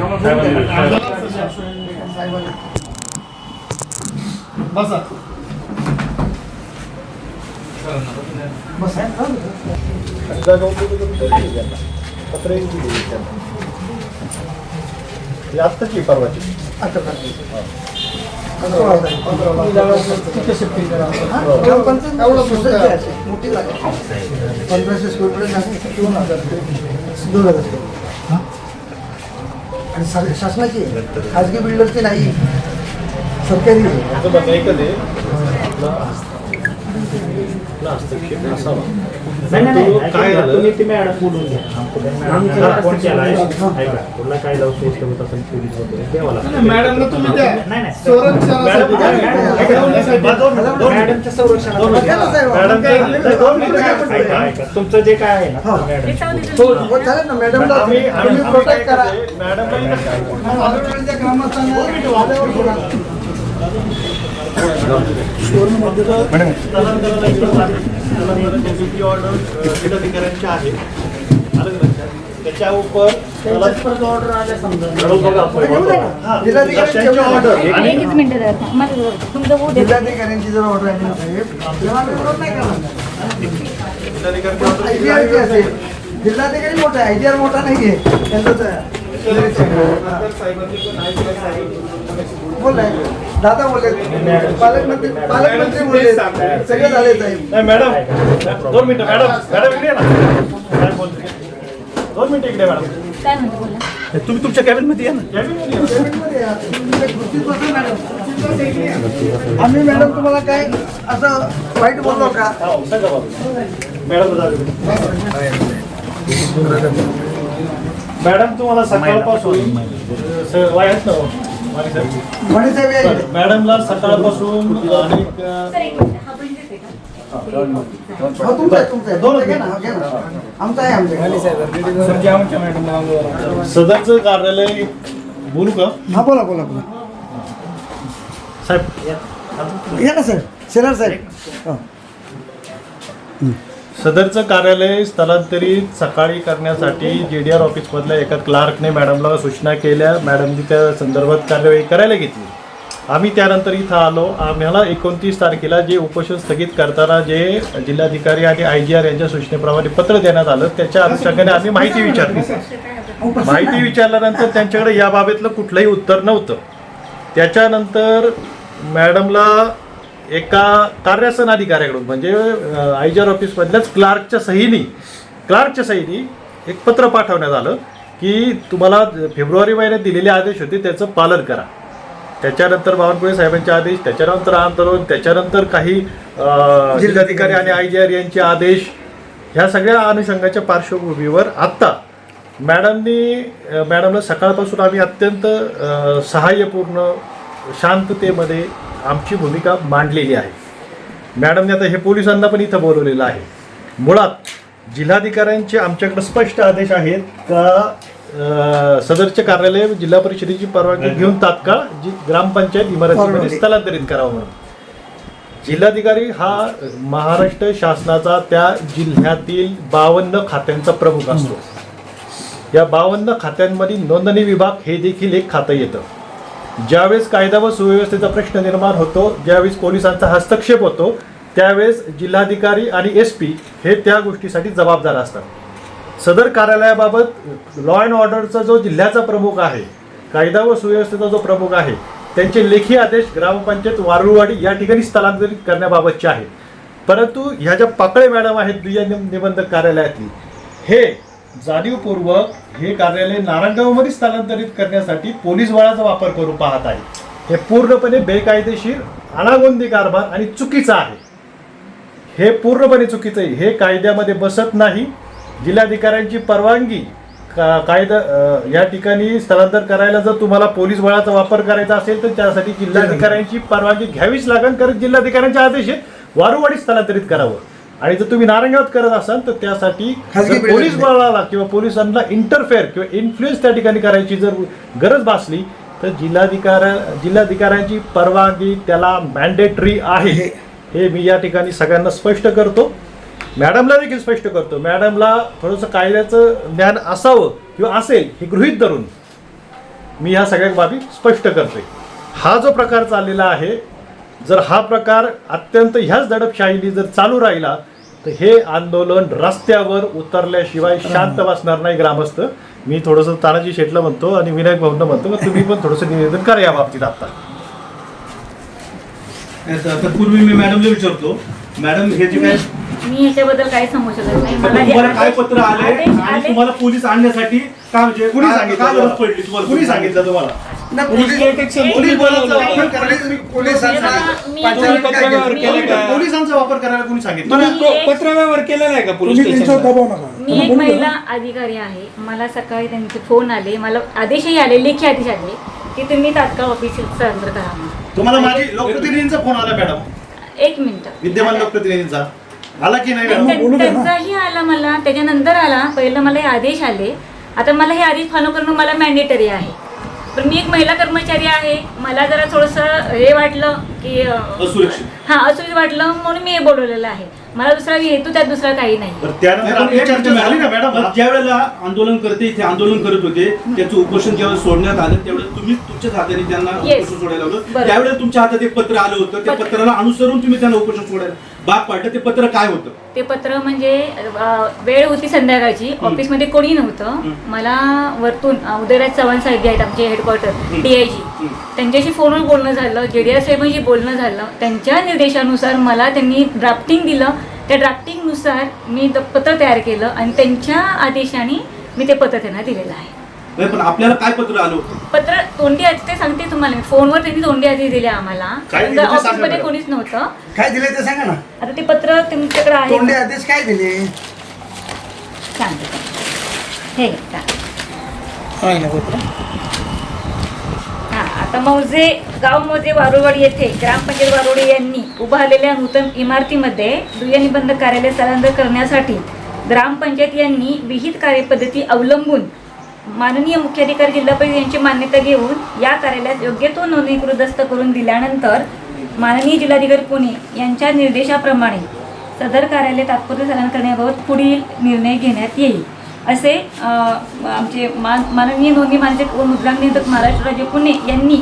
आम्हाला साहेबांना- बोलू द्या. साहेबांना. बसा बस आहे. राहू दे. आत्ताची परवाची. आता पंधराशे स्क्वेअर फूट जागा दोन हजार दोन हजार आणि सर- शासनाची आहे. खाजगी बिल्डरची नाही सरकारी हस्तक्षेप असावा नाही नाही, परंतु नाही काय ऐका, झालं? तुम्ही ती मॅडम बोलून घ्या. मॅडमने हा. फोन केला आहे. हा. ऐका. तुला काय जाऊ सोयीस्कर होत असेल पोलीस वगैरे द्यावं लागतं. मॅडमला तुम्ही द्या. नाही नाही. संरक्षणासाठी द्या. मॅडम- ऐका, दोन मिनिटं, साहेब, दोन मिनिटं, दोन मिनिटं. मॅडमच्या संरक्षणात दोन मिनिटं. द्या ना साहेब. मॅडम काय- काय- दोन मिनिटं काय पण ऐका. ऐका. तुमचं जे काय आहे ना हा. मॅडम. हो हो, चालेल ना मॅडमला आम्ही तुम्ही आम्ही प्रोटेक्ट करा. मॅडम ग्रामस्थांना जिल्हाधिकाऱ्यांची त्याच्या उपर ऑर्डर मिनिट तुमचं होऊ जिल्हाधिकाऱ्यांची जर ऑर्डर आहे ना साहेब तेव्हा आम्ही विरोध नाही करणार. असेल जिल्हाधिकारी मोठा आहे. आयजीआर मोठा नाहीये. त्यांचं बोललाय दादा बोलले. पालकमंत्री पालकमंत्री बोलले. सगळे झाले साहेब नाही मॅडम. दोन मिनिटं मॅडम. मॅडम इकडे ना. दोन मिनिटं इकडे मॅडम. तुम्ही तुमच्या कॅबिनमध्ये या ना. कॅबिनमध्ये या. तुम्ही खुर्चीत बसा मॅडम. आम्ही मॅडम तुम्हाला काय असं वाईट बोललो का? हो, बाबा. मॅडम मॅडम तुम्हाला सकाळपासून ना? हो? साहेब? मॅडमला सकाळपासून अनेक सदरचं कार्यालय बोलू का? हा बोला बोला बोला. साहेब या ना साहेब शेलार साहेब. हो. सदरचं कार्यालय स्थलांतरित सकाळी करण्यासाठी जे डी आर ऑफिसमधल्या एका क्लार्कने मॅडमला सूचना केल्या. मॅडमनी त्या संदर्भात कार्यवाही करायला घेतली. आम्ही त्यानंतर इथं आलो. आम्हाला एकोणतीस तारखेला जे उपोषण स्थगित करताना जे जिल्हाधिकारी आणि आय जी आर यांच्या सूचनेप्रमाणे पत्र देण्यात आलं त्याच्या अनुषंगाने आम्ही माहिती विचारली. माहिती विचारल्यानंतर त्यांच्याकडे याबाबतलं कुठलंही उत्तर नव्हतं. त्याच्यानंतर मॅडमला एका कार्यासन अधिकाऱ्याकडून म्हणजे आय जी आर ऑफिसमधल्याच क्लार्कच्या सहीनी क्लार्कच्या सहीनी एक पत्र पाठवण्यात आलं की तुम्हाला फेब्रुवारी महिन्यात दिलेले आदेश होते त्याचं पालन करा. त्याच्यानंतर बावनकुळे साहेबांचे आदेश त्याच्यानंतर आंदोलन त्याच्यानंतर काही जिल्हाधिकारी आणि आय जी आर यांचे आदेश ह्या सगळ्या अनुषंगाच्या पार्श्वभूमीवर आत्ता मॅडमनी मॅडमला सकाळपासून आम्ही अत्यंत सहाय्यपूर्ण शांततेमध्ये आमची भूमिका मांडलेली आहे. मॅडमने आता हे पोलिसांना पण इथं बोलवलेलं आहे. मुळात जिल्हाधिकाऱ्यांचे आमच्याकडे स्पष्ट आदेश आहेत का सदरचे कार्यालय जिल्हा परिषदेची परवानगी घेऊन तात्काळ जी ग्रामपंचायत इमारतीमध्ये. स्थलांतरित करावं म्हणून. जिल्हाधिकारी हा महाराष्ट्र शासनाचा त्या जिल्ह्यातील बावन्न खात्यांचा प्रमुख असतो. या बावन्न खात्यांमध्ये नोंदणी विभाग हे देखील एक खातं येतं. ज्यावेळेस कायदा व सुव्यवस्थेचा प्रश्न निर्माण होतो ज्यावेळेस पोलिसांचा हस्तक्षेप होतो त्यावेळेस जिल्हाधिकारी आणि एस पी हे त्या गोष्टीसाठी जबाबदार असतात. सदर कार्यालयाबाबत लॉ अँड ऑर्डरचा जो जिल्ह्याचा प्रमुख आहे कायदा व सुव्यवस्थेचा जो प्रमुख आहे त्यांचे लेखी आदेश ग्रामपंचायत वारुळवाडी या ठिकाणी स्थलांतरित करण्याबाबतचे आहेत परंतु ह्या ज्या पाकळे मॅडम आहेत दुय्या निबंधक कार्यालयातली हे जाणीवपूर्वक हे कार्यालय नारायणगावमध्ये स्थलांतरित करण्यासाठी पोलीस बळाचा वापर करून पाहत आहे. हे पूर्णपणे बेकायदेशीर अनागोंदी कारभार आणि चुकीचा आहे. हे पूर्णपणे चुकीचं आहे. हे कायद्यामध्ये बसत नाही. जिल्हाधिकाऱ्यांची परवानगी का कायदा या ठिकाणी स्थलांतर करायला जर तुम्हाला पोलीस बळाचा वापर करायचा असेल तर त्यासाठी जिल्हाधिकाऱ्यांची परवानगी घ्यावीच लागेल कारण जिल्हाधिकाऱ्यांचे आदेश आहेत. वारुवाडी स्थलांतरित करावं. आणि जर तुम्ही नारायणगावात करत असाल तर त्यासाठी पोलीस. बळाला किंवा पोलिसांना इंटरफेअर किंवा इन्फ्लुएन्स त्या ठिकाणी करायची जर गरज भासली तर जिल्हाधिकार जिल्हाधिकाऱ्यांची परवानगी त्याला मॅन्डेटरी आहे. हे मी या ठिकाणी सगळ्यांना स्पष्ट करतो. मॅडमला देखील स्पष्ट करतो. मॅडमला थोडंसं कायद्याचं ज्ञान असावं किंवा असेल हे गृहीत धरून मी ह्या सगळ्या बाबी स्पष्ट करतोय. हा जो प्रकार चाललेला आहे जर हा प्रकार अत्यंत ह्याच दडपशाहीने जर चालू राहिला तर हे आंदोलन रस्त्यावर उतरल्याशिवाय शांत बसणार नाही ग्रामस्थ. मी थोडंसं तानाजी शेटला म्हणतो आणि विनायक भाऊंना म्हणतो का तुम्ही पण थोडंसं निवेदन करा या बाबतीत आता. तत्पूर्वी मी मॅडमला विचारतो मॅडम हे जे काय मी ह्याच्याबद्दल काही सांगू शकत नाही. मला तुम्हाला काय पत्र आले आदेश आणि तुम्हाला पोलीस आणण्यासाठी काय म्हणजे कुणी काय- सांगितलं काय गरज पडली तुम्हाला? कुणी सांगितलं तुम्हाला? पोलिसांचा वापर करायला कोणी सांगितलं? पत्रव्यवहार का पोलीस मी एक महिला अधिकारी आहे. मला सकाळी त्यांचे फोन आले. मला आदेशही आले लेखी आदेश आले की तुम्ही तात्काळ ऑफिस स्थलांतर करा. तुम्हाला माझी लोकप्रतिनिधींचा फोन आला मॅडम. एक मिनिट. विद्यमान लोकप्रतिनिधींचा. आला की नाही. त्यांचाही आला मला. त्याच्यानंतर आला. पहिलं मला हे आदेश आले. आता मला हे आदेश फॉलो करणं मला मॅन्डेटरी आहे. पण मी एक महिला कर्मचारी आहे. मला जरा थोडंसं हे वाटलं की असुरक्षित. हा असं वाटलं म्हणून मी हे बोलवलेलं आहे. मला दुसरा हेतू त्यात दुसरा काही नाही. बरं, त्यानंतर आपली चर्चा झाली ना मॅडम ज्या वेळेला आंदोलन करते इथे आंदोलन करत होते त्याचं उपोषण जेव्हा सोडण्यात आलं त्यावेळेस तुम्ही तुमच्याच हाताने त्यांना Yes. उपोषण सोडायला होतं बरोबर. त्यावेळेला तुमच्या हातात एक पत्र आलं होतं. त्या पत्र. पत्राला अनुसरून तुम्ही त्यांना उपोषण सोडायला भाग पाडलं ते पत्र काय होतं? ते पत्र म्हणजे अं, वेळ होती संध्याकाळची. ऑफिसमध्ये कोणी नव्हतं. मला वरतून अं, उदयराज चव्हाण साहेब जे आहेत आमचे हेडक्वार्टर डीआयजी त्यांच्याशी फोनवर बोलणं झालं जेडीआर साहेबांशी बोलणं झालं. त्यांच्या निर्देशानुसार मला त्यांनी ड्राफ्टिंग दिलं. त्या ड्राफ्टिंगनुसार मी द- पत्र तयार केलं आणि त्यांच्या आदेशाने मी ते पत्र त्यांना दिलेलं आहे. पण आपल्याला काय पत्र आलं होतं? पत्र तोंडी आधी ते सांगते तुम्हाला. मी. फोनवर त्यांनी तोंडी आधी दिले आम्हाला. काय दिलं ते सांगा ऑफिसमध्ये मॅडम. कोणीच नव्हतं. काय दिले ते सांगा ना. आता ते पत्र तुमच्याकडे आहे. तोंडे आदेश काय दिले? सांगते हे घ्या, हा आता मौजे गाव मौजे वारुवाडी येथे ग्रामपंचायत वारुवाडी यांनी उभारलेल्या नूतन इमारतीमध्ये दुय्या निबंध कार्यालय स्थलांतर करण्यासाठी ग्रामपंचायत यांनी विहित कार्यपद्धती अवलंबून माननीय मुख्याधिकारी जिल्हा परिषद यांची मान्यता घेऊन या कार्यालयात योग्य तो नोंदणीकृत दस्त करून दिल्यानंतर माननीय जिल्हाधिकारी पुणे यांच्या निर्देशाप्रमाणे सदर कार्यालय तात्पुरते स्थलांतर करण्याबाबत पुढील निर्णय घेण्यात येईल. असे आमचे मान माननीय नोंदणी मानसिक व मुद्रांक नियंत्रक महाराष्ट्र राज्य पुणे यांनी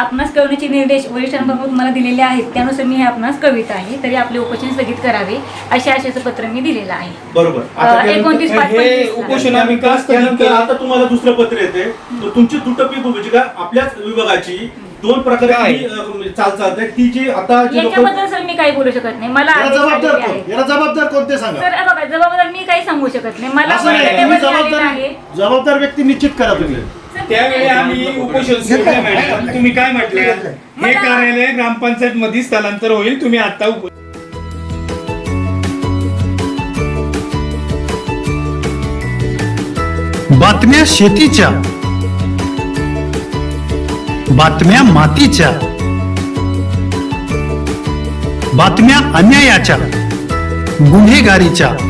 आपणास कळवण्याचे निर्देश वरिष्ठांबाबत मला दिलेले आहेत त्यानुसार मी हे आपणास कळवित आहे तरी आपले उपोषण स्थगित करावे अशा आशयाचं पत्र मी दिलेलं आहे. बरोबर. अ, आता त्यानंतर- एकोणतीस पाच हे पंचवीसला. उपोषण त्यानंतर आता तुम्हाला दुसरं पत्र येते तर तुमची दुटप्पी भूमिका आपल्याच विभागाची दोन प्रकारे काय? तुम्ही, अ, चाल चालत ती जी आता जी लोक याच्याबद्दल सर मी काही बोलू शकत नाही. मला याला आदेश जबाबदार आलेले कोण? आहेत. याला जबाबदार कोणते सांगा. सर हे बघा जबाबदार मी काही सांगू शकत नाही. मला असं नाही. तुम्ही जबाबदार आहे. जबाबदार व्यक्ती निश्चित करा तुम्ही. त्यावेळी आम्ही उपोषण सोडलं मॅडम. तुम्ही काय म्हटलं? हे कार्यालय ग्रामपंचायत मध्ये स्थलांतर होईल तुम्ही आता उप बातम्या शेतीच्या. बातम्या मातीच्या. बातम्या अन्यायाच्या. गुन्हेगारीच्या.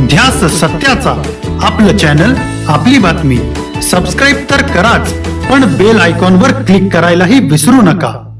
ध्यास सत्याचा. आपलं चॅनल आपली बातमी. सबस्क्राईब तर कराच पण बेल आयकॉनवर क्लिक करायलाही विसरू नका.